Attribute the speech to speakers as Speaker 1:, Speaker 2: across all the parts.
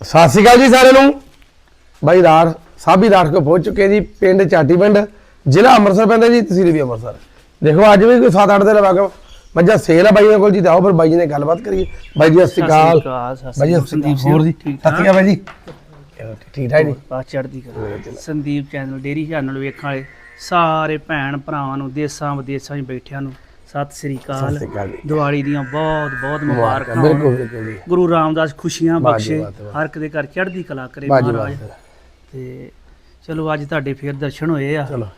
Speaker 1: ਸਤਿ ਸ਼੍ਰੀ ਅਕਾਲ ਜੀ ਸਾਰਿਆਂ ਨੂੰ। ਬਾਈ ਰਾੜ ਸਾਬੀ ਰਾੜ ਕੋ ਪਹੁੰਚ ਚੁੱਕੇ ਜੀ ਪਿੰਡ ਚਾਟੀ ਪਿੰਡ ਜ਼ਿਲ੍ਹਾ ਅੰਮ੍ਰਿਤਸਰ ਪੈਂਦਾ ਜੀ ਤਹਿਸੀਲ ਵੀ ਅੰਮ੍ਰਿਤਸਰ। ਦੇਖੋ ਅੱਜ ਵੀ ਕੋਈ 7-8 ਦਿਨ ਲਗਾ ਮੱਝਾਂ ਸੇਲ ਆ ਬਾਈਆਂ ਕੋਲ ਜੀ ਆਓ ਫਿਰ ਬਾਈ ਜੀ ਨੇ ਗੱਲਬਾਤ ਕਰੀਏ। ਬਾਈ ਜੀ ਸਤਿ ਸ਼੍ਰੀ ਅਕਾਲ। ਬਾਈ ਜੀ ਸ਼੍ਰੀ ਅਕਾਲ। ਹੋਰ ਜੀ ਸਤਿ ਸ਼੍ਰੀ ਅਕਾਲ ਬਾਈ ਜੀ। ਠੀਕ ਠਾਕ ਜੀ।
Speaker 2: ਬਸ ਚੜ੍ਹਦੀ ਕਲਾ। ਸੰਦੀਪ ਚੈਨਲ ਡੇਰੀ ਚੈਨਲ ਵੇਖਣ ਵਾਲੇ ਸਾਰੇ ਭੈਣ ਭਰਾਵਾਂ ਨੂੰ ਦੇਸਾਂ ਵਿਦੇਸਾਂ 'ਚ ਬੈਠਿਆਂ ਨੂੰ ਸਤਿ ਸ੍ਰੀ
Speaker 1: ਸਤਿ
Speaker 2: ਅਕਾਲ।
Speaker 1: ਸ਼੍ਰੀ ਅਕਾਲ ਜੀ।
Speaker 2: ਦੀਵਾਲੀ ਦੀਆਂ ਬਹੁਤ ਬਹੁਤ ਮੁਬਾਰਕਾਂ
Speaker 1: ਬਿਲਕੁਲ
Speaker 2: ਹੋਣ।
Speaker 1: ਬਿਲਕੁਲ ਜੀ।
Speaker 2: ਗੁਰੂ ਰਾਮਦਾਸ ਖੁਸ਼ੀਆਂ
Speaker 1: ਵਾਹ ਜੀ,
Speaker 2: ਬਖਸ਼ੇ।
Speaker 1: ਵਾਹ ਜੀ, ਵਾਹ।
Speaker 2: ਹਰ ਇੱਕ ਦੇ ਘਰ ਚੜ੍ਹਦੀ ਕਲਾ ਕਰੇ
Speaker 1: ਬਾਜੀ
Speaker 2: ਮਹਾਰਾਜ।
Speaker 1: ਬਾਤ
Speaker 2: ਤੇ ਚਲੋ ਅੱਜ ਤੁਹਾਡੇ ਫੇਰ ਦਰਸ਼ਨ ਹੋਏ ਆ।
Speaker 1: ਚਲੋ।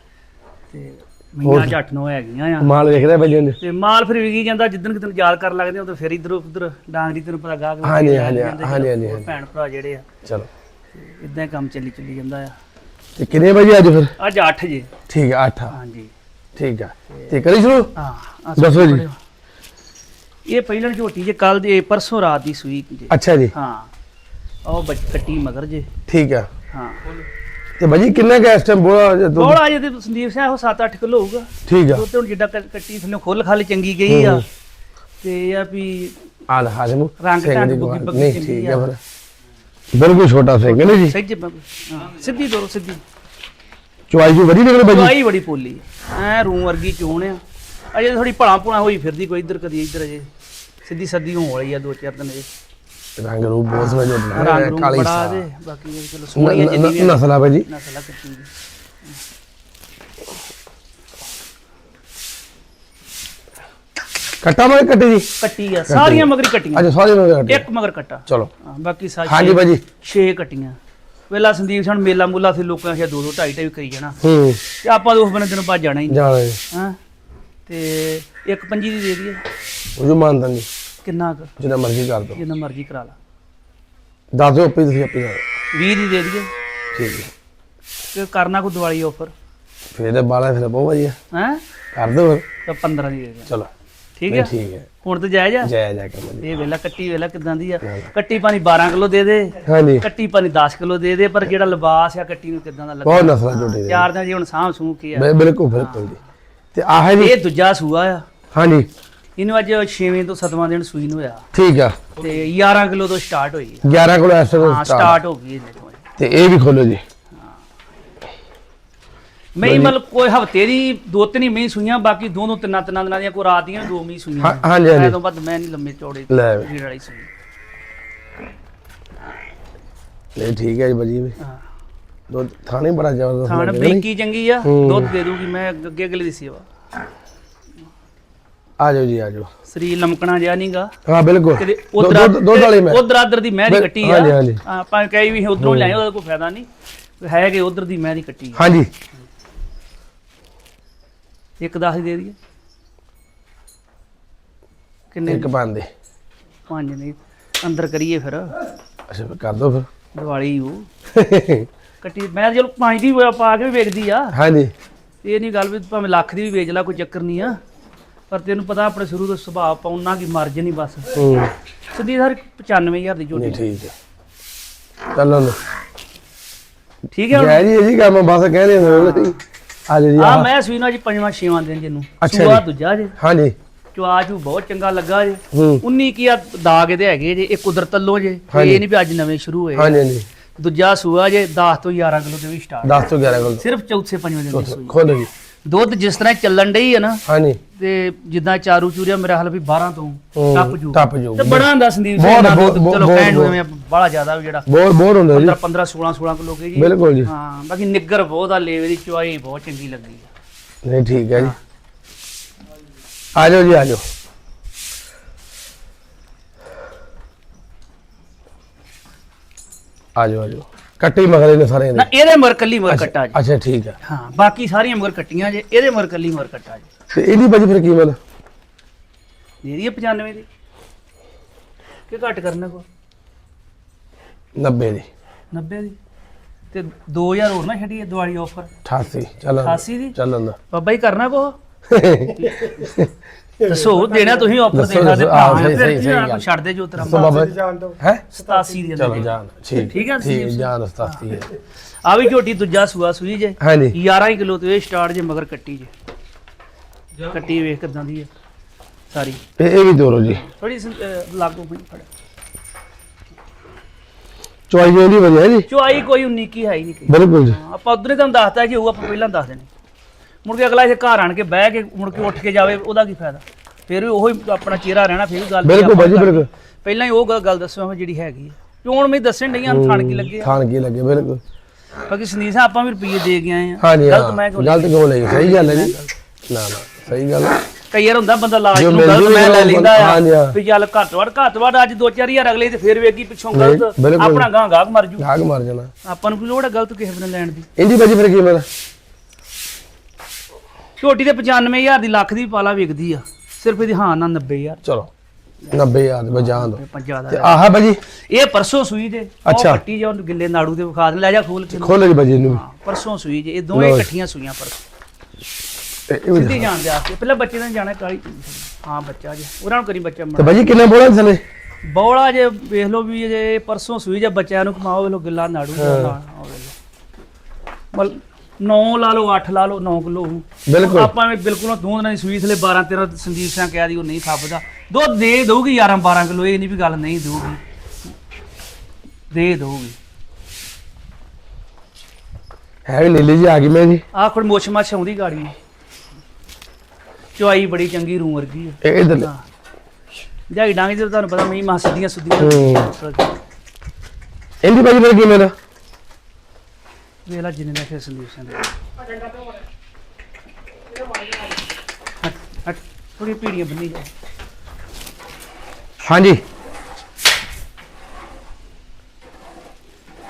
Speaker 2: ਤੇ ਮੀਆਂ ਜੱਟ ਨੂੰ ਹੈਗੀਆਂ ਆ।
Speaker 1: ਮਾਲ ਵੇਖਦਾ ਬਾਈ ਜੀ ਨੇ
Speaker 2: ਤੇ ਮਾਲ ਫਿਰ ਵਿਕੀ ਜਾਂਦਾ ਜਿੱਦਣ ਕਿਤੇ ਯਾਦ ਕਰਨ ਲੱਗਦੇ ਉਦੋਂ ਫਿਰ ਇਧਰ ਉਧਰ ਡਾਂਗਰੀ ਤੈਨੂੰ ਪਤਾ ਗਾਹਕ ਲੱਗ
Speaker 1: ਹਾਂਜੀ,
Speaker 2: ਜਾਂਦੇ
Speaker 1: ਹਾਂਜੀ,
Speaker 2: ਜਾਂਦੇ
Speaker 1: ਹਾਂਜੀ, ਹਾਂਜੀ,
Speaker 2: ਹੋਰ ਭੈਣ ਭਰਾ ਜਿਹੜੇ ਆ।
Speaker 1: ਚਲੋ।
Speaker 2: ਇਦਾਂ ਹੀ ਕੰਮ ਚੱਲੀ ਚੱਲੀ ਜਾਂਦਾ ਆ।
Speaker 1: ਤੇ ਕਿੰਨੇ ਵਜੇ ਅੱਜ ਫਿਰ?
Speaker 2: ਅੱਜ 8 ਜੇ।
Speaker 1: ਠੀਕ ਹੈ 8
Speaker 2: ਹਾਂਜੀ।
Speaker 1: ਠੀਕ ਹੈ ਤੇ ਕਰੀ ਸ਼ੁਰੂ?
Speaker 2: ਹਾਂ ਆਹ
Speaker 1: ਦੱਸੋ ਜੀ।
Speaker 2: ਪੜਿਓ। ਇਹ ਪਹਿਲਾਂ ਝੋਟੀ ਜੇ ਕੱਲ ਦੇ ਪਰਸੋਂ ਰਾਤ ਦੀ ਸੂਈ ਜੇ।
Speaker 1: ਅੱਛਾ ਜੀ।
Speaker 2: ਹਾਂ ਉਹ ਬੱਚ ਕੱਟੀ ਮਗਰ ਜੇ।
Speaker 1: ਠੀਕ ਹੈ
Speaker 2: ਹਾਂ।
Speaker 1: ਤੇ ਬਾਜੀ ਕਿੰਨਾ ਕੁ ਇਸ ਟਾਈਮ ਬੋਲਾ ਦੁੱਧ?
Speaker 2: ਥੋੜਾ ਜੇ ਤੇ ਸੰਦੀਪ ਸਿੰਘ ਉਹ 7-8 ਕਿਲੋ ਹੋਊਗਾ।
Speaker 1: ਠੀਕ ਆ।
Speaker 2: ਦੁੱਧ ਹੁਣ ਜਿੱਦਾਂ ਕ- ਕੱਟੀ ਥੱਲੇ ਖੁੱਲ ਖਾਲੀ ਚੰਗੀ ਗਈ ਆ।
Speaker 1: ਹੂੰ।
Speaker 2: ਤੇ ਇਹ ਆ ਵੀ
Speaker 1: ਆ ਲੈ ਹਾਜ਼ਮ
Speaker 2: ਰੰਗ
Speaker 1: ਸਿੰਘ
Speaker 2: ਢੰਗ
Speaker 1: ਦੀ
Speaker 2: ਬੁੱਗੀ
Speaker 1: ਦੁਕਾਨ।
Speaker 2: ਬੱਗੀ
Speaker 1: ਨਹੀਂ
Speaker 2: ਚੰਗੀ
Speaker 1: ਠੀਕ
Speaker 2: ਆ।
Speaker 1: ਹੈ ਫਿਰ। ਬਿਲਕੁਲ ਛੋਟਾ ਸਿੰਘ ਨਹੀਂ ਜੀ।
Speaker 2: ਸਹਿਜ ਬ- ਹਾਂ, ਸਿੱਧੀ ਦੋਰੋ ਸਿੱਧੀ।
Speaker 1: ਚੁਆਈ ਜੀ ਵਧੀ ਨਿਕਲੇ ਬਾਜੀ
Speaker 2: ਚੁਆਈ ਬੜੀ ਪੋਲੀ। ਐ ਰੂਮ ਵਰਗੀ ਚੋਣ ਆ। ਅਜੇ ਥੋੜੀ ਭਲਾ ਭੁਲਾ ਹੋਈ ਫਿਰਦੀ ਕੋਈ ਇੱਧਰ ਕਦੀ ਇੱਧਰ ਅਜੇ। ਸਿੱਧੀ ਸੱਦੀ ਹੋਣ ਵਾਲੀ ਆ ਦੋ ਚਾਰ ਦਿਨ ਅਜੇ।
Speaker 1: ਰੰਗ ਰੂਪ ਬਹੁਤ ਸੋਹਣਾ
Speaker 2: ਰੰਗ ਰੂਮ
Speaker 1: ਕਾਲੀ
Speaker 2: ਬੜਾ
Speaker 1: ਸਾ
Speaker 2: ਦੇ ਬਾਕੀ ਚਲੋ ਸੋਹਣੀ ਆ ਜਿੰਨੀ ਵੀ
Speaker 1: ਨਸਲ ਬਾਜੀ
Speaker 2: ਨਸਲ ਆ ਕੱਟੀ ਦੀ।
Speaker 1: ਕੱਟਾ ਮੈਂ ਕੱਟੀ ਜੀ?
Speaker 2: ਕੱਟੀ ਆ ਸਾਰੀਆਂ ਮਗਰੀ ਕੱਟੀਆਂ।
Speaker 1: ਅੱਛਾ ਸਾਰੇ ਮੈਂ ਕੱਟੀ
Speaker 2: ਇੱਕ ਮਗਰ ਕੱਟਾ।
Speaker 1: ਚਲੋ।
Speaker 2: ਹਾਂ, ਬਾਕੀ ਸਾਰੀ
Speaker 1: ਹਾਂਜੀ ਬਾਜੀ
Speaker 2: 6 ਕੱਟੀਆਂ। ਵੇਲਾ ਸੰਦੀਪ ਸਿੰਘ ਮੇਲਾ ਮੂਲਾ ਸੀ ਲੋਕਾਂ ਨੇ ਦੋ ਦੋ ਢਾਈ ਢਾਈ ਕਰੀ ਜਾਣਾ।
Speaker 1: ਹੂੰ।
Speaker 2: ਤੇ ਆਪਾਂ ਤਾਂ ਉਸ ਬੰਨੇ ਦਿਨ ਭੱਜ ਜਾਣਾ ਹੀ
Speaker 1: ਜਾਣਾ ਜੀ
Speaker 2: ਹਾਂ? ਤੇ ਇੱਕ ਪੰਜੀ ਦੀ ਦੇ ਦਈਏ।
Speaker 1: ਉਹ ਜੋ ਮੰਨਦਾ ਨਹੀਂ।
Speaker 2: ਕਿੰਨਾ ਕੁ?
Speaker 1: ਜਿੰਨਾ ਮਰਜ਼ੀ ਕਰ ਦੋ।
Speaker 2: ਜਿੰਨਾ ਮਰਜ਼ੀ ਕਰਾ ਲਾ।
Speaker 1: ਦੱਸ ਦਿਓ ਆਪੇ ਤੁਸੀਂ ਆਪੇ ਜਾਓ।
Speaker 2: 20 ਦੀ ਦੇ ਦਈਏ।
Speaker 1: ਠੀਕ ਹੈ।
Speaker 2: ਤੇ ਕਰਨਾ ਕੋ ਦਿਵਾਲੀ ਆਫਰ
Speaker 1: ਫਿਰ ਤੇ ਬਾਲਾ ਫਿਰ ਬਹੁਤ ਵਧੀਆ।
Speaker 2: ਹੈ?
Speaker 1: ਕਰ ਦੋ ਫਿਰ।
Speaker 2: ਤਾਂ 15 ਦੀ ਦੇ ਦੇ
Speaker 1: ਚਲੋ।
Speaker 2: ਠੀਕ ਹੈ
Speaker 1: ਠੀਕ ਹੈ।
Speaker 2: ਹੁਣ ਤੇ ਜਾਇਜ਼ ਆ?
Speaker 1: ਜੈ ਜੈ ਕਰ ਬਾਜੀ
Speaker 2: ਇਹ ਵੇਲਾ ਕੱਟੀ ਵੇਲਾ ਕਿਦਾਂ ਦੀ ਆ? ਕੱਟੀ ਪਾਣੀ 12 ਕਿਲੋ ਦੇ ਦੇ।
Speaker 1: ਹਾਂਜੀ।
Speaker 2: ਕੱਟੀ ਪਾਣੀ 10 ਕਿਲੋ ਦੇ ਦੇ ਪਰ ਜਿਹੜਾ ਲਿਬਾਸ ਆ ਕੱਟੀ ਨੂੰ ਕਿਦਾਂ ਦਾ ਲੱਗਾ
Speaker 1: ਬਹੁਤ ਨਸਲਾਂ ਝੋਟੀ ਦੇ
Speaker 2: ਚਾਰ ਦਿਨ ਜੀ ਹੁਣ ਸਾਂਭ ਸੂ ਕੇ ਆ।
Speaker 1: ਬਿਲਕੁਲ ਬਿਲਕੁਲ ਜੀ। ਤੇ ਆਹ ਜੀ
Speaker 2: ਇਹ ਦੂਜਾ ਸੂਆ ਆ।
Speaker 1: ਹਾਂਜੀ।
Speaker 2: ਇਹਨੂੰ ਅੱਜ 6ਵੇਂ ਤੋਂ 7ਵਾਂ ਦਿਨ ਸੂਈ ਨੂੰ ਹੋਇਆ।
Speaker 1: ਠੀਕ ਆ।
Speaker 2: ਤੇ 11 ਕਿਲੋ ਤੋਂ ਸਟਾਰਟ ਹੋਈ ਆ।
Speaker 1: 11 ਕੋਲ ਐਸ
Speaker 2: ਸਟਾਰਟ ਹੋ ਗਈ ਇਹਦੇ ਤੋਂ।
Speaker 1: ਤੇ ਇਹ ਵੀ ਖੋਲੋ ਜੀ।
Speaker 2: ਮੈਂ ਮਤਲਬ ਕੋਈ ਹਫ਼ਤੇ ਦੀ ਦੋ ਤਿੰਨ ਹੀ ਮਹੀਂ ਸੂਈਆਂ ਬਾਕੀ ਦੋ ਦੋ ਤਿੰਨਾਂ ਤਿੰਨਾਂ ਦਿਨਾਂ ਦੀਆਂ ਕੋਈ ਰਾਤ ਦੀਆਂ ਦੋ ਮਹੀਂ ਸੂਈਆਂ
Speaker 1: ਹਾਂ- ਹਾਂਜੀ ਹਾਂਜੀ।
Speaker 2: ਤੋਂ ਬਾਅਦ ਮੈਂ ਨਹੀਂ ਲੰਮੇ ਚੌੜੇ
Speaker 1: ਲੈ।
Speaker 2: ਭੀੜ ਵਾਲੀ ਸੂਈ।
Speaker 1: ਨਹੀਂ ਠੀਕ ਹੈ ਜੀ ਬਾਜੀ ਵੀ
Speaker 2: ਹਾਂ।
Speaker 1: ਦੋ ਥਾਣੇ ਬੜਾ ਜ਼ਬਰਦਸਤ
Speaker 2: ਖਾਣ
Speaker 1: ਲੱਗਦਾ ਨਹੀਂ?
Speaker 2: ਬਰੀਕੀ ਚੰਗੀ ਆ
Speaker 1: ਹੂੰ।
Speaker 2: ਦੁੱਧ ਦੇ ਦੂਗੀ ਮੈਂ ਅੱਗੇ ਅਗਲੇ ਦੀ ਸੇਵਾ।
Speaker 1: ਆ ਜਾਓ ਜੀ ਆ ਜਾਓ।
Speaker 2: ਸਰੀਰ ਲਮਕਣਾ ਜਿਆ ਨਹੀਂਗਾ
Speaker 1: ਹਾਂ ਬਿਲਕੁਲ।
Speaker 2: ਕਿਤੇ
Speaker 1: ਦੁੱਧ-
Speaker 2: ਉਧਰ
Speaker 1: ਦੁੱਧ ਦੁੱਧ ਵਾਲੀ ਮੈਂ।
Speaker 2: ਉਧਰ ਆਦਰ ਦੀ ਮੈਂ
Speaker 1: ਬਿਲ-
Speaker 2: ਕੱਟੀ ਆ।
Speaker 1: ਹਾਂਜੀ, ਹਾਂਜੀ।
Speaker 2: ਆਪਾਂ ਕਹੀ ਵੀ ਉਧਰੋਂ ਲਿਆਏ ਉਹਦਾ ਕੋਈ ਫਾਇਦਾ ਨਹੀਂ ਹੈ ਕਿ ਉਧਰ ਦੀ ਮੈਂ ਦੀ ਕੱਟੀ ਆ।
Speaker 1: ਹਾਂਜੀ।
Speaker 2: ਇੱਕ 10 ਦੇ ਦਈਏ। ਕਿੰਨੇ
Speaker 1: ਇੱਕ ਬੰਦੇ
Speaker 2: ਪੰਜ ਨਹੀਂ ਅੰਦਰ ਕਰੀਏ ਫਿਰ।
Speaker 1: ਅੱਛਾ ਫਿਰ ਕਰ ਦੋ
Speaker 2: ਦੀਵਾਲੀ ਉਹ
Speaker 1: ਫਿਰ
Speaker 2: ਕੱਟੀ ਮੈਂ ਚਲੋ ਪੰਜ ਦੀ ਪਾ ਕੇ ਵੀ ਵੇਚਦੀ ਆ।
Speaker 1: ਹਾਂਜੀ।
Speaker 2: ਇਹ ਨਹੀਂ ਗੱਲ ਵੀ ਭਾਵੇਂ ਲੱਖ ਦੀ ਵੀ ਵੇਚ ਲੈ ਕੋਈ ਚੱਕਰ ਨਹੀਂ ਆ। ਪਰ ਤੈਨੂੰ ਪਤਾ ਆਪਣੇ ਸ਼ੁਰੂ ਤੋਂ ਸੁਭਾਅ ਪਾਉਣਾ ਕੀ ਮਰਜ਼ ਨਹੀਂ ਬਸ।
Speaker 1: ਹੂੰ।
Speaker 2: ਸਿੱਧੀ ਸਰ 95000 ਦੀ
Speaker 1: ਨਹੀਂ
Speaker 2: ਝੋਟੀ
Speaker 1: ਠੀਕ ਹੈ। ਚੱਲੋ ਨਾ
Speaker 2: ਠੀਕ ਹੈ ਹੁਣ?
Speaker 1: ਜੈ ਜੀ ਇਹ ਜੀ ਕੰਮ ਬਸ ਕਹਿੰਦੇ ਹੁੰਦੇ ਨੇ ਆ ਜੀ
Speaker 2: ਆ। ਮੈਂ ਸੂਈ ਜੀ ਪੰਜਵਾਂ ਛੇਵਾਂ ਦਿਨ ਜਿਹਨੂੰ।
Speaker 1: ਅੱਛਾ
Speaker 2: ਸੂਆ
Speaker 1: ਜੀ।
Speaker 2: ਦੂਜਾ ਜੇ।
Speaker 1: ਹਾਂਜੀ।
Speaker 2: ਚੁਆ ਚੂ ਬਹੁਤ ਚੰਗਾ ਲੱਗਾ ਜੇ।
Speaker 1: ਹੂੰ।
Speaker 2: 19 ਕੀ ਆ ਦਾਗ ਇਹਦੇ ਹੈਗੇ ਜੇ ਇਹ ਕੁਦਰਤ ਵੱਲੋਂ ਜੇ।
Speaker 1: ਹਾਂਜੀ।
Speaker 2: ਇਹ ਨਹੀਂ ਵੀ ਅੱਜ ਨਵੇਂ ਸ਼ੁਰੂ ਹੋਏ।
Speaker 1: ਹਾਂਜੀ ਹਾਂਜੀ।
Speaker 2: ਦੂਜਾ ਸੂਆ ਜੇ 10 ਤੋਂ 11 ਕਿਲੋ ਦੇ ਵੀ ਸਟਾਰਟ
Speaker 1: 10 ਤੋਂ 11 ਕੋਲ।
Speaker 2: ਸਿਰਫ ਚੌਥੇ ਪੰਜਵੇਂ ਦਿਨ ਦੀ ਸੂਈ।
Speaker 1: ਖੋਲੋ ਜੀ
Speaker 2: ਦੁੱਧ ਜਿਸ ਤਰ੍ਹਾਂ ਚੱਲਣ ਡਈ ਹੈ ਨਾ
Speaker 1: ਹਾਂਜੀ।
Speaker 2: ਤੇ ਜਿੱਦਾਂ ਚਾਰੂ ਚੂਰੀਆ ਮੇਰਾ ਹਾਲ ਵੀ 12 ਤੋਂ ਟੱਪ ਜੂ।
Speaker 1: ਟੱਪ ਜੂ।
Speaker 2: ਤੇ ਬੜਾ ਹੁੰਦਾ ਸੰਦੀਪ ਦੁੱਧ, ਚਲੋ ਕਹਿਣ ਨੂੰ। ਐਵੇਂ ਬੜਾ ਜ਼ਿਆਦਾ ਵੀ ਜਿਹੜਾ
Speaker 1: ਬਹੁਤ ਬਹੁਤ ਹੁੰਦਾ ਜੀ।
Speaker 2: 15 15 16 16 ਕਿਲੋ ਕੇ ਜੀ।
Speaker 1: ਬਿਲਕੁਲ ਜੀ।
Speaker 2: ਹਾਂ ਬਾਕੀ ਨਿੱਗਰ ਬਹੁਤ ਆ ਲੇਵੇ ਦੀ ਚੁਆਈ ਬਹੁਤ ਚੰਗੀ ਲੱਗੀ।
Speaker 1: ਨਹੀਂ ਠੀਕ ਹੈ ਜੀ। ਆ ਜਾਓ ਜੀ ਆ ਜਾਓ। ਆ ਜਾਓ ਆ ਜਾਓ। ਕੱਟੀ ਮਗਰੇ ਨੇ ਸਾਰੇ
Speaker 2: ਨਾ
Speaker 1: ਨੇ
Speaker 2: ਇਹਦੇ ਮਰ ਕੱਲੀ ਮਰ ਕੱਟਾ ਜੀ।
Speaker 1: ਅੱਛਾ ਠੀਕ ਹੈ
Speaker 2: ਹਾਂ ਬਾਕੀ ਸਾਰੀਆਂ ਮਗਰ ਕੱਟੀਆਂ ਜੇ ਇਹਦੇ ਮਰ ਕੱਲੀ ਮਰ ਕੱਟਾ ਜੀ।
Speaker 1: ਤੇ ਇਹਦੀ ਬਾਜੀ ਫਿਰ ਕੀਮਤ
Speaker 2: ਦੇ ਦਈਏ 95 ਦੀ? ਕਿ ਘੱਟ ਕਰਨਾ ਕੋ?
Speaker 1: 90 ਦੀ।
Speaker 2: 90 ਦੀ? ਤੇ 2000 ਹੋਰ ਨਾ ਛੱਡੀਏ ਦਿਵਾਲੀ ਆਫਰ
Speaker 1: 88 ਚੱਲਣ
Speaker 2: 88 ਦੀ?
Speaker 1: ਚੱਲਣ ਦਾ
Speaker 2: ਬਾਬਾ ਜੀ ਕਰਨਾ ਕੋ? ਦੱਸੋ ਦੇਣਾ ਤੁਸੀਂ ਆਫਰ ਦੇ ਸਕਦੇ ਫਿਰ ਕੀ। ਛੱਡ ਦੇ ਜੋ ਤੇਰਾ
Speaker 1: ਬਾਬਾ ਹੈ?
Speaker 2: 87 ਦੀ
Speaker 1: ਚਲੋ
Speaker 2: ਦੇ
Speaker 1: ਜਾਨ ਠੀਕ
Speaker 2: ਠੀਕ ਹੈ,
Speaker 1: ਠੀਕ
Speaker 2: ਸੰਦੀਪ
Speaker 1: ਜਾਨ 87 ਹੈ।
Speaker 2: ਆ ਵੀ ਝੋਟੀ ਦੂਜਾ ਸੂਆ ਸੂਈ ਜੇ।
Speaker 1: ਹਾਂਜੀ।
Speaker 2: 11 ਕਿਲੋ ਤੇ ਇਹ ਸਟਾਰਟ ਜੇ ਮਗਰ ਕੱਟੀ ਜੇ। ਕੱਟੀ ਵੇਖ ਕਿਦਾਂ ਦੀ ਹੈ। ਸਾਰੀ।
Speaker 1: ਇਹ ਇਹ ਵੀ ਦੋਰੋ ਜੀ।
Speaker 2: ਥੋੜੀ ਲਾਗੂ ਹੋਈ ਫੜ।
Speaker 1: ਚੁਆਈ ਜੀ ਦੀ ਵਧੀਆ ਜੀ।
Speaker 2: ਚੁਆਈ ਕੋਈ 19 ਕੀ ਹੈ ਹੀ ਨਹੀਂ।
Speaker 1: ਬਿਲਕੁਲ ਜੀ।
Speaker 2: ਆਪਾਂ ਉਧਰ ਤੁਹਾਨੂੰ ਦੱਸਤਾ ਜੀ ਉਹ ਆਪਾਂ ਪਹਿਲਾਂ ਦੱਸ ਦੇਣੇ। ਮੁੜ ਕੇ ਅਗਲਾ ਇੱਥੇ ਘਰ ਆਣ ਕੇ ਬਹਿ ਕੇ ਮੁੜ ਕੇ ਉੱਠ ਕੇ ਜਾਵੇ ਉਹਦਾ ਕੀ ਫਾਇਦਾ? ਫਿਰ ਵੀ ਉਹੀ ਆਪਣਾ ਚਿਹਰਾ ਰਹਿਣਾ ਫਿਰ ਵੀ ਗੱਲ
Speaker 1: ਬਿਲਕੁਲ ਬਾਜੀ ਬਿਲਕੁਲ।
Speaker 2: ਪਹਿਲਾਂ ਹੀ ਉਹ ਗ- ਗੱਲ ਦੱਸੋ ਜਿਹੜੀ ਹੈਗੀ ਹੈ ਚੋਣ ਮੈਂ ਦੱਸਣ ਨਹੀਂ ਆਂ ਥਾਣ ਕੀ ਲੱਗੇ ਆ।
Speaker 1: ਖਾਣ ਕੀ ਲੱਗੇ ਬਿਲਕੁਲ।
Speaker 2: ਬਾਕੀ ਸੰਦੀਸਾ ਆਪਾਂ ਵੀ ਰੁਪਈਏ ਦੇ ਕੇ ਆਏ ਆ।
Speaker 1: ਹਾਂਜੀ
Speaker 2: ਗਲਤ
Speaker 1: ਹਾਂ
Speaker 2: ਮੈਂ ਕਿਉਂ
Speaker 1: ਗਲਤ ਕਿਉਂ ਲਈ ਸਹੀ ਗੱਲ ਹੈ ਜੀ। ਨਾ ਨਾ ਸਹੀ ਗੱਲ ਹੈ।
Speaker 2: ਕਈ ਵਾਰ ਹੁੰਦਾ ਬੰਦਾ ਲਾਜ
Speaker 1: ਜੋ
Speaker 2: ਨੂੰ
Speaker 1: ਮਿਲ
Speaker 2: ਗਲਤ ਮੈਂ ਲੈ
Speaker 1: ਉਹ
Speaker 2: ਲੈਂਦਾ ਆ
Speaker 1: ਹਾਂ।
Speaker 2: ਵੀ ਚੱਲ ਘੱਟ ਵੱਧ ਘੱਟ ਵੱਧ ਅੱਜ 2-4000 ਅਗਲੇ ਤੇ ਫਿਰ ਵੇਗੀ ਪਿੱਛੋਂ ਗਲਤ।
Speaker 1: ਬਿਲਕੁਲ।
Speaker 2: ਆਪਣਾ ਗਾਂ ਗਾਹਕ ਮਰ ਜੂ।
Speaker 1: ਗਾਹਕ ਮਾਰ ਜਾਣਾ।
Speaker 2: ਆਪਾਂ ਨੂੰ ਕੋਈ ਲੋੜ ਹੈ ਗਲਤ ਕਿਸੇ ਨੇ ਲੈਣ ਦੀ?
Speaker 1: ਇੰਦੀ ਬਾਜੀ ਫਿਰ ਕੀ ਮੇਰਾ
Speaker 2: ਛੋਟੀ ਤੇ 95000 ਦੀ ਲੱਖ ਦੀ ਪਾਲਾ ਵਿਕਦੀ ਆ। ਸਿਰਫ ਇਹਦੀ ਹਾਂ ਨਾ 90000
Speaker 1: ਚਲੋ 90000 ਦੇ ਬਜਾਨ ਦੋ। ਤੇ
Speaker 2: ਦਾ
Speaker 1: ਆਹ ਬਾਜੀ
Speaker 2: ਇਹ ਪਰਸੋਂ ਸੂਈ ਜੇ। ਉਹ
Speaker 1: ਅੱਛਾ।
Speaker 2: ਕੱਟੀ ਜੋ ਗਿੱਲੇ ਨਾੜੂ ਦੇ ਵਿਖਾ ਦੇ ਲੈ ਜਾ ਖੋਲ ਕੇ।
Speaker 1: ਖੋਲੋ ਜੀ ਬਾਜੀ ਇਹਨੂੰ
Speaker 2: ਹਾਂ ਪਰਸੋਂ ਸੂਈ ਜੇ। ਇਹ ਦੋਵੇਂ
Speaker 1: ਲਓ ਜੀ।
Speaker 2: ਇਕੱਠੀਆਂ ਸੂਈਆਂ ਪਰਸੋਂ।
Speaker 1: ਤੇ ਇਹ ਵੀ
Speaker 2: ਸਿੱਧੀ ਜਾਣ ਦੇ ਆ ਕੇ ਪਹਿਲਾਂ ਬੱਚੇ ਨੇ ਜਾਣਾ ਕਾਲੀ। ਹਾਂ ਬੱਚਾ ਜੇ। ਉਹਨਾਂ ਨੂੰ ਕਰੀ ਬੱਚਾ
Speaker 1: ਤੇ ਬਾਜੀ ਕਿੰਨੇ ਬੋਲਾਂ ਥਲੇ?
Speaker 2: ਬੌਲਾ ਜੇ ਵੇਖ ਲਓ ਵੀ ਜੇ ਪਰਸੋਂ ਸੂਈ ਜੇ ਬੱਚਿਆਂ ਨੂੰ ਕਮਾਓ ਵੇਖ ਲਓ ਗਿੱਲਾ ਨਾੜੂ ਦਾ ਨਾਲ। ਆਹ ਵੇਖ ਲਓ। ਮਲ 9 ਲਾ ਲਓ 8 ਲਾ ਲਓ 9 ਕਿਲੋ
Speaker 1: ਬਿਲਕੁਲ।
Speaker 2: ਆਪਾਂ ਵੀ ਬਿਲਕੁਲ ਦੋ ਦਿਨਾਂ ਦੀ ਸੂਈ ਥਲੇ 12 13 ਸੰਦੀਪ ਸਿੰਘ ਕਹਿਆ ਦੀ ਉਹ ਨਹੀਂ ਖਾਬਦਾ ਦੁੱਧ ਦੇ ਦਊਗੀ 11 12 ਕਿਲੋ ਇਹ ਨਹੀਂ ਵੀ ਗੱਲ ਨਹੀਂ ਦਊਗੀ। ਦੇ ਦਊਗੀ।
Speaker 1: ਹੈ ਵੀ ਨੀਲੀ ਜੀ ਆ ਗਈ ਮੈਂ ਜੀ
Speaker 2: ਆਹ ਖੜ ਮੁੱਛ ਮੱਛ ਆਉਂਦੀ ਗਾੜੀ। ਚੁਆਈ ਬੜੀ ਚੰਗੀ ਰੂਮ ਵਰਗੀ ਆ।
Speaker 1: ਇਹ ਇਧਰ
Speaker 2: ਜਾਈ ਡਾਂਗੇ ਤੇ ਤੁਹਾਨੂੰ ਪਤਾ ਮੈਂ ਮਾਂ ਸਿੱਧੀਆਂ ਸੁੱਧੀਆਂ
Speaker 1: ਹੂੰ। ਇੰਦੀ ਬਾਜੀ ਫਿਰ ਕੀ ਮੇਰਾ
Speaker 2: ਵੇਲਾ ਜਿੰਨੇ ਦਾ ਫਿਰ ਸੰਦੀਪ ਸਿੰਘ। ਹਟ ਹਟ ਥੋੜੀ ਪੀੜੀਆਂ ਬੰਨੀ ਜਾ।
Speaker 1: ਹਾਂਜੀ।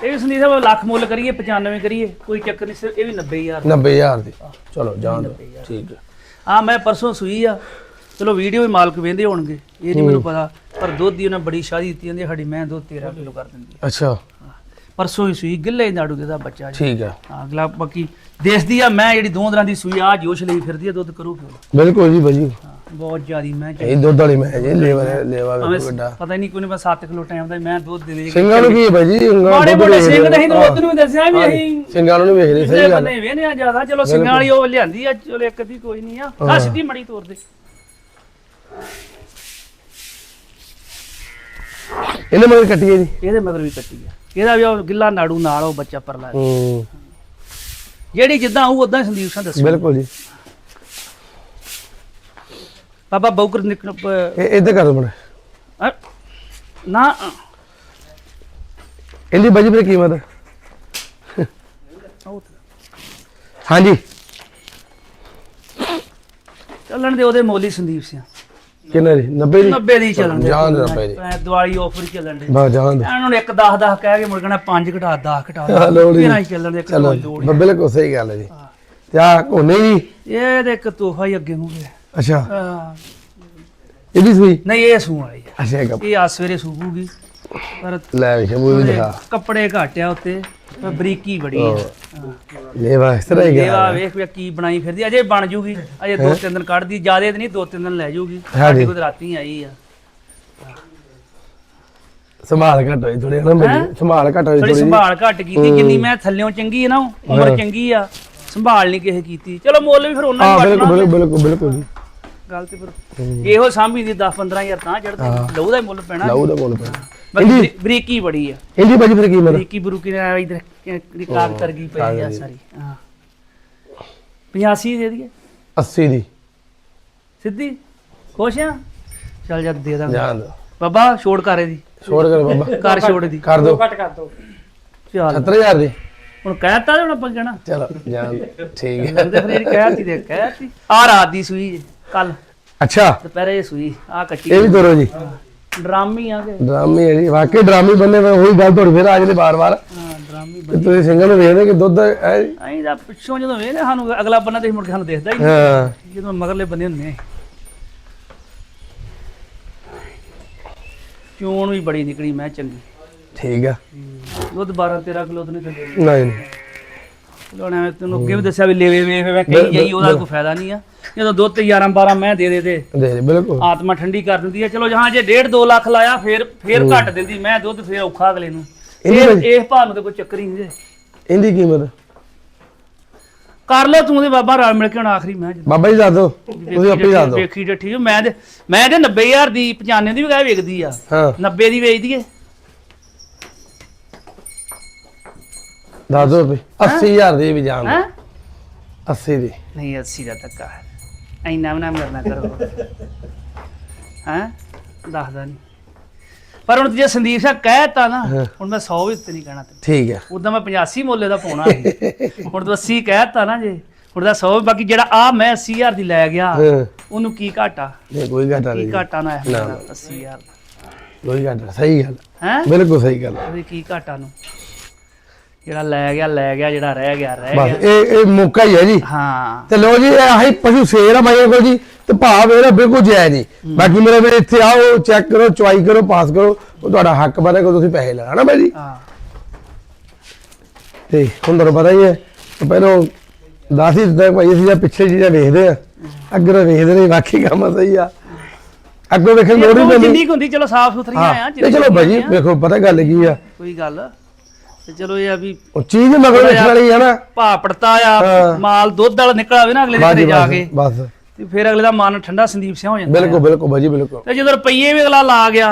Speaker 2: ਇਹ ਵੀ ਸੰਦੀਪ ਸਾਹਿਬ ਲੱਖ ਮੁੱਲ ਕਰੀਏ 95 ਕਰੀਏ ਕੋਈ ਚੱਕਰ ਨਹੀਂ ਸਿਰ ਇਹ ਵੀ 90000
Speaker 1: 90000 ਦੀ। ਚਲੋ ਜਾਣ ਠੀਕ ਹੈ।
Speaker 2: ਆ ਮੈਂ ਪਰਸੋਂ ਸੂਈ ਆ। ਚਲੋ ਵੀਡੀਓ ਵੀ ਮਾਲਕ ਵੇਂਦੇ ਹੋਣਗੇ ਇਹ ਨਹੀਂ ਮੈਨੂੰ ਪਤਾ ਪਰ ਦੁੱਧ ਦੀ ਉਹਨਾਂ ਬੜੀ ਸ਼ਾਦੀ ਦਿੱਤੀ ਹੁੰਦੀ ਸਾਡੀ ਮੈਂ ਦੁੱਧ 13 ਕਿਲੋ ਕਰ ਦਿੰਦੀ।
Speaker 1: ਅੱਛਾ।
Speaker 2: ਪਰਸੋਂ ਹੀ ਸੂਈ ਗਿੱਲੇ ਨਾੜੂ ਦੇ ਦਾ ਬੱਚਾ ਜੀ।
Speaker 1: ਠੀਕ ਹੈ
Speaker 2: ਹਾਂ, ਅਗਲਾ ਬਾਕੀ ਦੇਸ਼ ਦੀ ਆ ਮੈਂ ਜਿਹੜੀ ਦੋ ਦਿਨਾਂ ਦੀ ਸੂਈ ਆ ਜੋਸ਼ ਲਈ ਫਿਰਦੀ ਆ ਦੁੱਧ ਕਰੂ ਕਿਉਂ
Speaker 1: ਬਿਲਕੁਲ ਜੀ ਬਾਜੀ
Speaker 2: ਹਾਂ, ਬਹੁਤ ਜ਼ਿਆਦੀ ਮੈਂ
Speaker 1: ਇਹ ਦੁੱਧ ਵਾਲੀ ਮੈਂ ਜੀ ਲੇਵਾ ਲੇਵਾ ਵੇਖੋ ਵੱਡਾ।
Speaker 2: ਪਤਾ ਹੀ ਨਹੀਂ ਕੋਈ ਨਹੀਂ ਬਸ 7 ਕਿਲੋ ਟਾਈਮ ਦਾ ਮੈਂ ਦੁੱਧ ਦੇ ਦੇ
Speaker 1: ਸਿੰਘਾਂ ਨੂੰ ਕੀ ਹੈ ਬਾਜੀ ਸਿੰਘਾਂ
Speaker 2: ਮਾੜੇ
Speaker 1: ਦੁੱਧ
Speaker 2: ਮੋਟੇ ਸਿੰਘ
Speaker 1: ਆ।
Speaker 2: ਨਹੀਂ ਉਧਰ ਨੂੰ ਦੱਸਿਆ ਵੀ ਅਸੀਂ।
Speaker 1: ਸਿੰਘਾਂ ਨੂੰ ਨਹੀਂ ਵੇਖਦੇ
Speaker 2: ਪਿਛਲੇ
Speaker 1: ਸਹੀ ਗੱਲ
Speaker 2: ਬੰਨੇ ਵੇਨੇ ਆ ਜ਼ਿਆਦਾ ਚਲੋ ਸਿੰਘਾਂ ਵਾਲੀ ਉਹ ਲਿਆਂਦੀ ਆ ਚਲੋ ਇੱਕ ਦੀ ਕੋਈ ਨਹੀਂ ਆ। ਆ ਸਿੱਧੀ ਮੜੀ ਤੋਰ ਦੇ।
Speaker 1: ਇਹਨੇ ਮਗਰ ਕੱਟੀ ਹੈ ਜੀ?
Speaker 2: ਇਹਦੇ ਮਗਰ ਵੀ ਕੱਟੀ ਆ। ਇਹਦਾ ਵੀ ਉਹ ਗਿੱਲਾ ਨਾੜੂ ਨਾਲ ਉਹ ਬੱਚਾ ਪਰਲਾ
Speaker 1: ਹੂੰ।
Speaker 2: ਜਿਹੜੀ ਜਿੱਦਾਂ ਉਹ ਉਦਾਂ ਸੰਦੀਪ ਸਿੰਘ ਦੱਸੋ।
Speaker 1: ਬਿਲਕੁਲ ਜੀ।
Speaker 2: ਬਾਬਾ ਬੌਕਰ ਨਿਕਲ
Speaker 1: ਇਹ ਇੱਧਰ ਕਰ ਦੋ ਬੜੇ
Speaker 2: ਅ, ਨਾ।
Speaker 1: ਇਹਦੀ ਬਾਜੀ ਫਿਰ ਕੀਮਤ।
Speaker 2: ਉਹ ਤੇ।
Speaker 1: ਹਾਂਜੀ।
Speaker 2: ਚੱਲਣ ਦੇ ਉਹਦੇ ਮੋਲੀ ਸੰਦੀਪ ਸਿੰਘ।
Speaker 1: ਕਿੰਨਾ ਜੀ 90 ਦੀ?
Speaker 2: 90 ਦੀ ਚੱਲਣ ਦੇ।
Speaker 1: ਦੇ 90 ਦੀ।
Speaker 2: ਦੀਵਾਲੀ ਆਫਰ ਚੱਲਣ ਦੇ।
Speaker 1: ਬਾ ਜਾਣ ਦੇ।
Speaker 2: ਇਹਨਾਂ ਨੂੰ ਇੱਕ 10 10 ਕਹਿ ਕੇ ਮੁੜ ਕਣਾ 5 ਘਟਾ 10 ਘਟਾ। ਇਹਨਾਂ। ਹੀ ਚੱਲਣ ਦੇ
Speaker 1: ਚਲੋ ਬਿਲਕੁਲ ਸਹੀ ਗੱਲ ਹੈ ਜੀ। ਤੇ ਆ ਕੋਨੇ ਜੀ।
Speaker 2: ਇਹ ਤੇ ਇੱਕ ਤੋਹਫਾ ਹੀ ਅੱਗੇ ਨੂੰ
Speaker 1: ਅੱਛਾ। ਇਹ ਵੀ ਸੂਈ?
Speaker 2: ਨਹੀਂ ਇਹ ਸੂ ਵਾਲੀ
Speaker 1: ਅੱਛਾ
Speaker 2: ਇਹ ਆ ਸਵੇਰੇ ਸੂਬੂਗੀ ਪਰ
Speaker 1: ਲੈ ਸ਼ਮੂ ਵੀ ਦਿਖਾ।
Speaker 2: ਕੱਪੜੇ ਘੱਟ ਆ ਉੱਤੇ। ਪਰ ਬਰੀਕੀ ਬੜੀ ਹਾਂ।
Speaker 1: ਲੈ ਇਸ ਤਰ੍ਹਾਂ ਹੀ
Speaker 2: ਇਹ
Speaker 1: ਗਿਆ
Speaker 2: ਵੇਖ ਵੀ ਕੀ ਬਣਾਈ ਫਿਰਦੀ ਅਜੇ ਬਣ ਜੂਗੀ ਅਜੇ ਦੋ ਤਿੰਨ ਦਿਨ ਕੱਢਦੀ ਜਿਆਦੇ ਤੇ ਨਹੀਂ ਦੋ ਤਿੰਨ ਦਿਨ ਲੈ ਜੂਗੀ। ਸਾਡੇ ਕੋਲ ਤਾਂ ਰਾਤੀ ਆਈ ਆ।
Speaker 1: ਸੰਭਾਲ ਘੱਟ ਹੋਈ ਥੋੜੀ ਨਾ ਮੇਰੀ? ਸੰਭਾਲ ਘੱਟ ਹੋਈ
Speaker 2: ਥੋੜੀ
Speaker 1: ਥੋੜੀ
Speaker 2: ਸੰਭਾਲ ਘੱਟ ਕੀਤੀ ਜਿੰਨੀ ਮੈਂ ਥੱਲਿਓਂ ਚੰਗੀ ਹੈ ਨਾ ਉਮਰ ਚੰਗੀ ਆ ਸੰਭਾਲ ਨਹੀਂ ਕਿਸੇ ਕੀਤੀ। ਚਲੋ ਮੁੱਲ ਵੀ ਫਿਰ ਉਹਨਾਂ
Speaker 1: ਹਾਂ
Speaker 2: ਹੀ
Speaker 1: ਬਿਲਕੁਲ ਬਿਲਕੁਲ ਬਿਲਕੁਲ ਬਿਲਕੁਲ ਜੀ।
Speaker 2: ਗੱਲ ਤੇ ਫਿਰ ਇਹੋ ਸਾਂਭੀ ਦੀ 10 15000 ਤਾਂ ਚੜਦਾ ਲਹੂ ਦਾ ਹੀ ਮੁੱਲ ਪੈਣਾ।
Speaker 1: ਲਾਉ ਦਾ ਬੋਲ ਪਿਆ
Speaker 2: ਬਾਕੀ ਬਰੀ- ਬਰੀਕੀ ਬੜੀ ਆ।
Speaker 1: ਇਹਦੀ ਬਾਜੀ ਫਿਰ ਕੀਮਤ
Speaker 2: ਬਰੀਕੀ ਬਰੂਕੀ ਨੇ ਇਧਰ ਕਾਗ ਤਰਗੀ ਪਈ ਆ ਸਾਰੀ। ਹਾਂ। 85 ਦੇ ਦਈਏ
Speaker 1: 80 ਦੀ।
Speaker 2: ਸਿੱਧੀ? ਖੁਸ਼ ਆ? ਚੱਲ ਜਾ ਦੇ ਦਾਂਗੇ।
Speaker 1: ਜਾਣ ਦੋ।
Speaker 2: ਬਾਬਾ ਛੋੜ ਕਰ ਇਹਦੀ।
Speaker 1: ਛੋੜ ਕਰ ਬਾਬਾ।
Speaker 2: ਕਰ ਛੋੜ ਦੀ
Speaker 1: ਕਰ ਦੋ।
Speaker 2: ਘਟ ਕਰ ਦੋ। ਚੱਲ।
Speaker 1: 70000 ਦੀ।
Speaker 2: ਹੁਣ ਕਹਿਤਾ ਤੇ ਹੁਣ ਆਪਾਂ ਕਹਿਣਾ।
Speaker 1: ਚਲੋ ਦਿਓ। ਠੀਕ ਹੈ।
Speaker 2: ਲੱਗਦਾ ਫਿਰ ਇਹ ਕਹਿਤੀ ਦੇ ਕਹਿਤੀ। ਆ ਰਾਤ ਦੀ ਸੂਈ ਕੱਲ
Speaker 1: ਅੱਛਾ।
Speaker 2: ਦੁਪਹਿਰੇ ਸੂਈ। ਆ ਕੱਟੀ।
Speaker 1: ਇਹ ਵੀ ਤੋਰੋ ਜੀ।
Speaker 2: ਡਰਾਮੀ ਆ ਕੇ?
Speaker 1: ਡਰਾਮੇ ਹੈ ਜੀ ਵਾਕਈ ਡਰਾਮੇ ਬੰਨੇ ਹੋਏ ਉਹੀ ਗੱਲ ਤੁਹਾਡੀ ਫਿਰ ਆ ਜਾਂਦੀ ਬਾਰ-ਬਾਰ
Speaker 2: ਹਾਂ ਡਰਾਮੀ
Speaker 1: ਤੁਸੀਂ ਸਿੰਘਾਂ ਨੂੰ ਵੇਖਦੇ ਕਿ ਦੁੱਧ ਹੈ
Speaker 2: ਅਹੀਂ ਦਾ ਪਿੱਛੋਂ ਜਦੋਂ ਵੇਖਦੇ ਸਾਨੂੰ ਅਗਲਾ ਬੰਨਾ ਤੇ ਮੁੜ ਕੇ ਸਾਨੂੰ ਦੇਖਦਾ ਹੀ ਨਹੀਂ।
Speaker 1: ਹਾਂ।
Speaker 2: ਜਦੋਂ ਮਗਰਲੇ ਬੰਦੇ ਹੁੰਦੇ ਚੋਣ ਵੀ ਬੜੀ ਨਿਕਲੀ ਮੈਂ ਚੰਗੀ।
Speaker 1: ਠੀਕ ਆ।
Speaker 2: ਦੁੱਧ 12 13 ਕਿਲੋ ਤੋਂ
Speaker 1: ਨਹੀਂ ਨਹੀਂ।
Speaker 2: ਲੋਣਾ ਮੈਂ ਤੈਨੂੰ ਅੱਗੇ ਵੀ ਦੱਸਿਆ ਵੀ ਲੈਵੇ ਵੇਖ ਮੈਂ ਕਹੀ ਜਾਈ ਉਹਦਾ ਕੋਈ ਫਾਇਦਾ ਨਹੀਂ ਆ। ਜਦੋਂ ਦੁੱਧ ਤੇ 11 12 ਮੈਂ ਦੇ ਦੇ ਤੇ।
Speaker 1: ਦੇ ਦੇ ਬਿਲਕੁਲ।
Speaker 2: ਆਤਮਾ ਠੰਡੀ ਕਰ ਦਿੰਦੀ ਹੈ ਚਲੋ ਜਹਾਂ ਜੇ 1.5 2 ਲੱਖ ਲਾਇਆ ਫੇਰ ਫੇਰ ਘੱਟ ਦਿੰਦੀ ਮੈਂ ਦੁੱਧ ਫੇਰ ਔਖਾ ਅਗਲੇ ਨੂੰ। ਇਹ ਇਹ ਭਾਅ ਨੂੰ ਤੇ ਕੋਈ ਚੱਕਰ ਹੀ ਨਹੀਂ ਜੇ।
Speaker 1: ਇਹਦੀ ਕੀਮਤ?
Speaker 2: ਕਰ ਲਓ ਤੂੰ ਤੇ ਬਾਬਾ ਰਲ ਮਿਲ ਕੇ ਹੁਣ ਆਖਰੀ ਮੈਂ
Speaker 1: ਬਾਬਾ ਜੀ ਦੱਸ ਦਿਓ ਤੁਸੀਂ ਆਪੇ ਦੱਸ ਦਿਓ।
Speaker 2: ਵੇਖੀ ਤੇ ਠੀਕ ਮੈਂ ਮੈਂ ਤੇ 90000 ਦੀ 95 ਦੀ ਵੀ ਕਹਿ ਵੇਚਦੀ ਆ।
Speaker 1: ਹਾਂ।
Speaker 2: 90 ਦੀ ਵੇਚਦੀ ਏ।
Speaker 1: ਦੱਸ ਦੋ ਰੁਪਏ 80000 ਦੀ ਵੀ ਜਾਣ
Speaker 2: ਹੈ?
Speaker 1: 80 ਦੀ।
Speaker 2: ਨਹੀਂ 80 ਦਾ ਧੱਕਾ ਹੈ। ਐਨਾ ਵੀ ਨਾ ਮਰਨਾ ਕਰੋ। ਹੈ? ਦੱਸਦਾ ਨਹੀਂ ਪਰ ਹੁਣ ਜੇ ਸੰਦੀਪ ਸਿੰਘ ਕਹਿਤਾ ਨਾ
Speaker 1: ਹਾਂ।
Speaker 2: ਹੁਣ ਮੈਂ 100 ਵੀ ਉੱਤੇ ਨਹੀਂ ਕਹਿਣਾ ਤੈਨੂੰ।
Speaker 1: ਠੀਕ ਹੈ।
Speaker 2: ਉਦਾਂ ਮੈਂ 85 ਮੁੱਲੇ ਦਾ ਪਾਉਣਾ ਹੁਣ ਤੂੰ 80 ਕਹਿਤਾ ਨਾ ਜੇ ਹੁਣ ਦਾ 100 ਬਾਕੀ ਜਿਹੜਾ ਆ ਮੈਂ 80000 ਦੀ ਲੈ ਗਿਆ
Speaker 1: ਹਾਂ।
Speaker 2: ਉਹਨੂੰ ਕੀ ਘਾਟਾ?
Speaker 1: ਨਹੀਂ ਕੋਈ ਘਾਟਾ
Speaker 2: ਕੀ
Speaker 1: ਨਹੀਂ।
Speaker 2: ਘਾਟਾ ਨਾ ਹੈ
Speaker 1: ਨਾ,
Speaker 2: 80000
Speaker 1: ਕੋਈ ਘਾਟਾ ਸਹੀ ਗੱਲ।
Speaker 2: ਹੈ?
Speaker 1: ਬਿਲਕੁਲ ਸਹੀ ਗੱਲ
Speaker 2: ਉਹਦੇ ਕੀ ਘਾਟਾ ਨੂੰ? ਜਿਹੜਾ ਲੈ ਗਿਆ ਲੈ ਗਿਆ ਜਿਹੜਾ ਰਹਿ ਗਿਆ ਰਹਿ
Speaker 1: ਬਸ
Speaker 2: ਗਿਆ।
Speaker 1: ਇਹ ਇਹ ਮੌਕਾ ਹੀ ਹੈ ਜੀ।
Speaker 2: ਹਾਂ।
Speaker 1: ਤੇ ਲੋ ਜੀ ਇਹ ਆਹੀ ਪਸ਼ੂ ਸੇਲ ਆ ਬਾਈਆਂ ਕੋਲ ਜੀ ਤੇ ਭਾਅ ਇਹਦਾ ਬਿਲਕੁਲ ਜਾਇਜ਼ ਜੀ ਬਾਕੀ ਮੇਰੇ ਵੀਰੇ ਇੱਥੇ ਆਓ ਚੈੱਕ ਕਰੋ ਚੁਆਈ ਕਰੋ ਪਾਸ ਕਰੋ ਉਹ ਤੁਹਾਡਾ ਹੱਕ ਬਣੇਗਾ ਕਿ ਤੁਸੀਂ ਪੈਸੇ ਲਗਾਣਾ ਬਾਈ ਜੀ।
Speaker 2: ਹਾਂ।
Speaker 1: ਤੇ ਹੁਣ ਤੁਹਾਨੂੰ ਪਤਾ ਹੀ ਹੈ ਪਹਿਲਾਂ ਦੱਸ ਹੀ ਦਿੱਤਾ ਭਾਈ ਅਸੀਂ ਜਾਂ ਪਿੱਛੇ ਚੀਜ਼ਾਂ ਵੇਖਦੇ ਆ। ਅੱਗੇ ਤਾਂ ਵੇਖਦੇ ਨਹੀਂ ਬਾਕੀ ਕੰਮ ਸਹੀ ਆ। ਅੱਗੋਂ ਵੇਖਣ ਲੋੜ ਹੀ ਪੈਂਦੀ।
Speaker 2: ਜਿੰਨੀ ਹੁੰਦੀ ਚਲੋ ਸਾਫ਼ ਸੁਥਰੀਆਂ ਆ
Speaker 1: ਚਲੋ ਭਾਈ ਵੇਖੋ ਪਤਾ ਗੱਲ ਕੀ ਆ।
Speaker 2: ਕੋਈ ਗੱਲ। ਤੇ ਚਲੋ ਇਹ ਆ ਵੀ
Speaker 1: ਉਹ ਚੀਜ਼ ਮਗਰ ਵੇਖਣ ਵਾਲੀ ਆ ਨਾ।
Speaker 2: ਭਾ ਪੜਤਾ ਆ
Speaker 1: ਹਾਂ।
Speaker 2: ਮਾਲ ਦੁੱਧ ਵਾਲਾ ਨਿਕਲ ਆਵੇ ਨਾ ਅਗਲੇ ਦੇ
Speaker 1: ਬਾਜੀ
Speaker 2: ਘਰੇ ਜਾ ਕੇ।
Speaker 1: ਬਸ
Speaker 2: ਤੇ ਫਿਰ ਅਗਲੇ ਦਾ ਮਨ ਠੰਡਾ ਸੰਦੀਪ ਸਿੰਘ ਹੋ ਜਾਂਦਾ
Speaker 1: ਬਿਲਕੁਲ ਬਿਲਕੁਲ ਭਾਜੀ ਬਿਲਕੁਲ।
Speaker 2: ਤੇ ਜਦੋਂ ਰੁਪਈਏ ਵੀ ਅਗਲਾ ਲਾ ਗਿਆ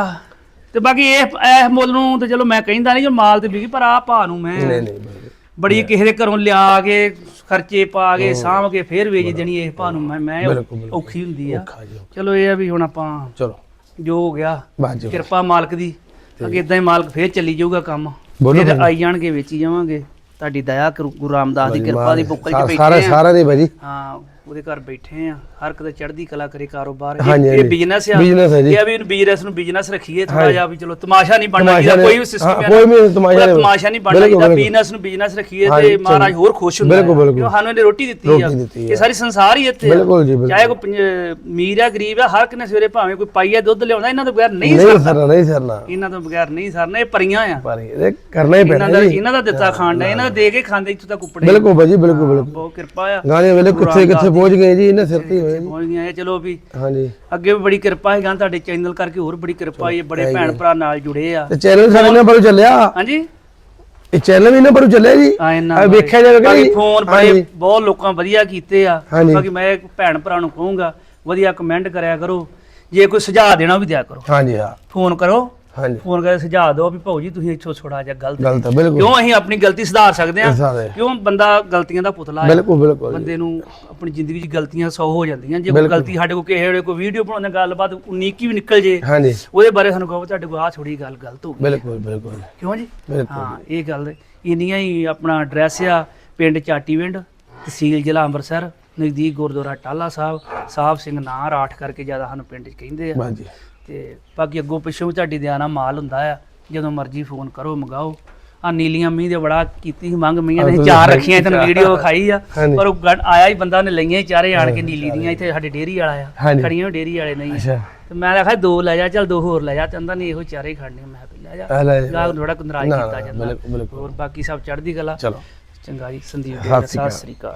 Speaker 2: ਤੇ ਬਾਕੀ ਇਹ ਇਹ ਮੁੱਲ ਨੂੰ ਤੇ ਚਲੋ ਮੈਂ ਕਹਿੰਦਾ ਨਹੀਂ ਜੋ ਮਾਲ ਤੇ ਵਿਕੀ ਪਰ ਆ ਭਾ ਨੂੰ ਮੈਂ
Speaker 1: ਨਹੀਂ ਨਹੀਂ।
Speaker 2: ਬੜੀ ਕਿਸੇ ਦੇ ਘਰੋਂ ਲਿਆ ਕੇ ਖਰਚੇ ਪਾ ਕੇ ਸਾਂਭ ਕੇ ਫੇਰ ਵੇਚ ਦੇਣੀ ਇਹ ਭਾ ਨੂੰ ਮੈਂ ਮੈਂ। ਔਖੀ ਹੁੰਦੀ ਆ। ਚਲੋ ਇਹ ਆ ਵੀ ਹੁਣ ਆਪਾਂ
Speaker 1: ਚਲੋ।
Speaker 2: ਜੋ ਹੋ ਗਿਆ
Speaker 1: ਬਾਜੀ
Speaker 2: ਕਿਰਪਾ ਮਾਲਕ ਦੀ। ਅੱਗੇ ਇਦਾਂ ਹੀ ਮਾਲਕ ਫੇਰ ਚੱਲੀ ਜਾਊਗਾ ਕੰਮ।
Speaker 1: ਬੋਲੋ
Speaker 2: ਫਿਰ। ਆਈ ਜਾਣਗੇ ਵੇਚੀ ਜਾਵਾਂਗੇ। ਤੁਹਾਡੀ ਦਇਆ ਗੁਰੂ ਗੁਰੂ ਰਾਮਦਾਸ ਦੀ ਕਿਰਪਾ ਦੀ ਬੁੱਕਲ 'ਚ ਬੈਠੇ
Speaker 1: ਸਾਰਾ
Speaker 2: ਆ
Speaker 1: ਸਾਰਾ ਦੇ ਭਾਜੀ
Speaker 2: ਹਾਂ। ਉਹਦੇ ਘਰ ਬੈਠੇ ਆ ਹਰ ਕਦੇ ਚੜ੍ਹਦੀ ਕਲਾ ਕਰੇ ਕਾਰੋਬਾਰ
Speaker 1: ਹਾਂਜੀ,
Speaker 2: ਇਹ
Speaker 1: ਹਾਂਜੀ।
Speaker 2: ਬਿਜ਼ਨਸ ਆ
Speaker 1: Business ਹੈ ਜੀ।
Speaker 2: ਇਹ ਆ ਵੀ ਬਿਜ਼ਨਸ ਨੂੰ ਬਿਜ਼ਨਸ ਰੱਖੀਏ ਥੋੜਾ। ਜਿਹਾ ਵੀ ਚਲੋ ਤਮਾਸ਼ਾ ਨਹੀਂ ਬਣਨਾ
Speaker 1: ਤਮਾਸ਼ਾ
Speaker 2: ਚਾਹੀਦਾ
Speaker 1: ਨਹੀਂ-
Speaker 2: ਕੋਈ ਵੀ ਸਿਸਟਮ
Speaker 1: ਹਾਂ, ਕੋਈ ਵੀ ਤਮਾਸ਼ਾ ਨਹੀਂ-
Speaker 2: ਤਮਾਸ਼ਾ ਨਹੀਂ ਬਣਨਾ
Speaker 1: ਬਿਲਕੁਲ,
Speaker 2: ਚਾਹੀਦਾ
Speaker 1: ਬਿਲਕੁਲ।
Speaker 2: ਬਿਜ਼ਨਸ ਨੂੰ ਬਿਜ਼ਨਸ ਰੱਖੀਏ
Speaker 1: ਹਾਂਜੀ,
Speaker 2: ਤੇ ਮਹਾਰਾਜ ਹੋਰ ਖੁਸ਼ ਹੁੰਦਾ
Speaker 1: ਬਿਲਕੁਲ,
Speaker 2: ਹੈ।
Speaker 1: ਬਿਲਕੁਲ।
Speaker 2: ਕਿਉਂ ਸਾਨੂੰ ਇਹਨੇ ਰੋਟੀ ਦਿੱਤੀ
Speaker 1: ਰੋਟੀ
Speaker 2: ਆ
Speaker 1: ਦਿੱਤੀ ਆ।
Speaker 2: ਇਹ ਸਾਰੀ ਸੰਸਾਰ ਹੀ ਇੱਥੇ ਆ
Speaker 1: ਬਿਲਕੁਲ ਜੀ, ਬਿਲਕੁਲ।
Speaker 2: ਚਾਹੇ ਕੋਈ ਪੰਜ- ਅਮੀਰ ਆ ਗਰੀਬ ਆ ਹਰ ਕਿਨੇ ਸਵੇਰੇ ਭਾਵੇਂ ਕੋਈ ਪਾਈਆ ਦੁੱਧ ਲਿਆਉਂਦਾ ਇਹਨਾਂ ਤੋਂ ਬਗੈਰ ਨਹੀਂ
Speaker 1: ਸਰਨਾ ਨਹੀਂ ਸਰਨਾ
Speaker 2: ਇਹਨਾਂ ਤੋਂ ਬਗੈਰ ਨਹੀਂ ਸਰਨਾ ਇਹ ਪਰੀਆਂ ਆ
Speaker 1: ਪਰ ਇਹ ਕਰਨਾ ਹੀ
Speaker 2: ਇਹਨਾਂ
Speaker 1: ਪੈਣਾ
Speaker 2: ਦਾ
Speaker 1: ਜੀ
Speaker 2: ਇਹਨਾਂ ਦਾ ਦਿੱਤਾ ਖਾਣ ਦਾ ਇਹਨਾਂ ਦਾ ਦੇ ਕੇ ਖਾਂਦੇ ਇੱਥੋਂ ਤੱਕ ਉੱਪੜੇ
Speaker 1: ਬਿਲਕੁਲ ਭਾਜੀ ਬਿਲਕੁਲ ਬਿਲਕੁਲ
Speaker 2: ਬਹੁਤ ਕਿਰਪਾ ਆ
Speaker 1: ਗਾਣੇ ਵੇਲੇ ਕਿੱਥੇ ਕਿੱਥੇ ਪਹੁੰਚ ਗਏ ਜੀ ਇਹਨੇ ਸਿਰ ਤੇ ਹੀ ਹੋਏ ਜੀ।
Speaker 2: ਪਹੁੰਚ ਗਏ ਆ, ਚਲੋ ਵੀ
Speaker 1: ਹਾਂਜੀ।
Speaker 2: ਅੱਗੇ ਵੀ ਬੜੀ ਕਿਰਪਾ ਹੈ ਗਾਂ ਤੁਹਾਡੇ ਚੈਨਲ ਕਰਕੇ ਹੋਰ ਬੜੀ ਕਿਰਪਾ ਹੈ ਬੜੇ ਭੈਣ ਭਰਾ ਨਾਲ ਜੁੜੇ ਆ।
Speaker 1: ਤੇ ਚੈਨਲ ਸਾਡੇ ਨਾਲ ਬਰੂ ਚੱਲਿਆ।
Speaker 2: ਹਾਂਜੀ।
Speaker 1: ਇਹ ਚੈਨਲ ਵੀ ਨਾ ਬਰੂ ਚੱਲਿਆ ਜੀ।
Speaker 2: ਆ ਇਹਨਾਂ
Speaker 1: ਵੇਖਿਆ ਜਾਵੇ ਕਿ
Speaker 2: ਬਾਕੀ
Speaker 1: ਨਹੀਂ?
Speaker 2: ਫੋਨ ਬੜੇ ਬਹੁਤ ਲੋਕਾਂ ਵਧੀਆ ਕੀਤੇ ਆ। ਬਾਕੀ ਮੈਂ ਇੱਕ ਭੈਣ ਭਰਾ ਨੂੰ ਕਹੂੰਗਾ ਵਧੀਆ ਕਮੈਂਟ ਕਰਿਆ ਕਰੋ। ਜੇ ਕੋਈ ਸੁਝਾਅ ਦੇਣਾ ਵੀ ਦਿਆ ਕਰੋ।
Speaker 1: ਹਾਂਜੀ ਹਾਂ।
Speaker 2: ਫੋਨ ਕਰੋ।
Speaker 1: ਹਾਂਜੀ।
Speaker 2: ਫੋਨ ਕਰਕੇ ਸੁਝਾਅ ਦਿਓ ਵੀ ਭਾਊ ਜੀ ਤੁਸੀਂ ਇੱਥੋਂ ਥੋੜਾ ਜਿਹਾ ਗਲਤ
Speaker 1: ਗਲਤ ਹੈ। ਬਿਲਕੁਲ।
Speaker 2: ਕਿਉਂ ਅਸੀਂ ਆਪਣੀ ਗਲਤੀ ਸੁਧਾਰ ਸਕਦੇ ਆ
Speaker 1: ਸਾਰੇ
Speaker 2: ਕਿਉਂ ਬੰਦਾ ਗਲਤੀਆਂ ਦਾ ਪੁਤਲਾ ਹੈ?
Speaker 1: ਬਿਲਕੁਲ ਬਿਲਕੁਲ ਜੀ।
Speaker 2: ਬੰਦੇ ਨੂੰ ਆਪਣੀ ਜ਼ਿੰਦਗੀ 'ਚ ਗਲਤੀਆਂ ਸੌ ਹੋ ਜਾਂਦੀਆਂ। ਜੇ ਕੋਈ
Speaker 1: ਬਿਲਕੁਲ।
Speaker 2: ਗਲਤੀ ਸਾਡੇ ਕੋਲ ਕਿਸੇ ਵੇਲੇ ਕੋਈ ਵੀਡੀਓ ਬਣਾਉਂਦੇ ਗੱਲਬਾਤ ਉਨੀਕੀ ਵੀ ਨਿਕਲ ਜੇ
Speaker 1: ਹਾਂਜੀ।
Speaker 2: ਉਹਦੇ ਬਾਰੇ ਸਾਨੂੰ ਕਹੋ ਤੁਹਾਡੇ ਕੋਲ ਆ ਥੋੜੀ ਗੱਲ ਗਲਤ ਹੋ ਗਈ।
Speaker 1: ਬਿਲਕੁਲ ਬਿਲਕੁਲ।
Speaker 2: ਕਿਉਂ ਜੀ?
Speaker 1: ਬਿਲਕੁਲ।
Speaker 2: ਹਾਂ ਇਹ ਗੱਲ ਇੰਨੀਆਂ ਹੀ ਆਪਣਾ ਐਡਰੈਸ ਆ ਪਿੰਡ ਚਾਟੀਵਿੰਡ ਤਹਿਸੀਲ ਜ਼ਿਲ੍ਹਾ ਅੰਮ੍ਰਿਤਸਰ। ਨਜ਼ਦੀਕ ਗੁਰਦੁਆਰਾ ਟਾਲਾ ਸਾਹਿਬ ਸਾਹਿਬ ਸਿੰਘ ਨਾਂ ਰਾਠ ਕਰਕੇ ਜ਼ਿਆਦਾ ਸਾਨੂੰ ਪਿੰਡ 'ਚ ਕਹਿੰਦੇ ਆ। ਤੇ ਬਾਕੀ ਅੱਗੋਂ ਪਿੱਛੋਂ ਵੀ ਤੁਹਾਡੀ ਦਿਆਨਾ ਮਾਲ ਹੁੰਦਾ ਆ ਜਦੋਂ ਮਰਜ਼ੀ ਫੋਨ ਕਰੋ ਮੰਗਾਓ। ਆ ਨੀਲੀਆਂ ਮੀਂਹ ਦੇ ਬੜਾ ਕੀਤੀ ਸੀ ਮੰਗ ਮੀਂਹ ਨੇ ਚਾਰ ਰੱਖੀਆਂ ਤੈਨੂੰ ਵੀਡੀਓ ਵਿਖਾਈ ਆ। ਪਰ ਉਹ ਆਇਆ ਹੀ ਬੰਦਾ ਨੇ ਲਈਆਂ ਹੀ ਚਾਰੇ ਆਣ ਕੇ ਨੀਲੀ ਦੀਆਂ ਇੱਥੇ ਸਾਡੇ ਡੇਰੀ ਵਾਲਾ ਆ। ਖੜੀਆਂ ਡੇਰੀ ਵਾਲੇ ਨਹੀਂ
Speaker 1: ਅੱਛਾ।
Speaker 2: ਤੇ ਮੈਂ ਆਖਿਆ ਦੋ ਲੈ ਜਾ ਚੱਲ ਦੋ ਹੋਰ ਲੈ ਜਾ ਕਹਿੰਦਾ ਨਹੀਂ ਇਹੋ ਚਾਰੇ ਖੜਨੇ ਮੈਂ ਕਿਹਾ ਲੈ ਜਾ। ਗਾਹ ਥੋੜਾ ਕੁੰਦਰਾਜ ਕੀਤਾ ਜਾਂਦਾ। ਹੋਰ ਬਾਕੀ ਸਭ ਚੜ੍ਹਦੀ ਕਲਾ।
Speaker 1: ਚਲੋ।
Speaker 2: ਚੰਗਾ ਜੀ ਸੰਦੀਪ ਜੀ ਸਤਿ। ਸ੍ਰੀ ਅਕਾਲ।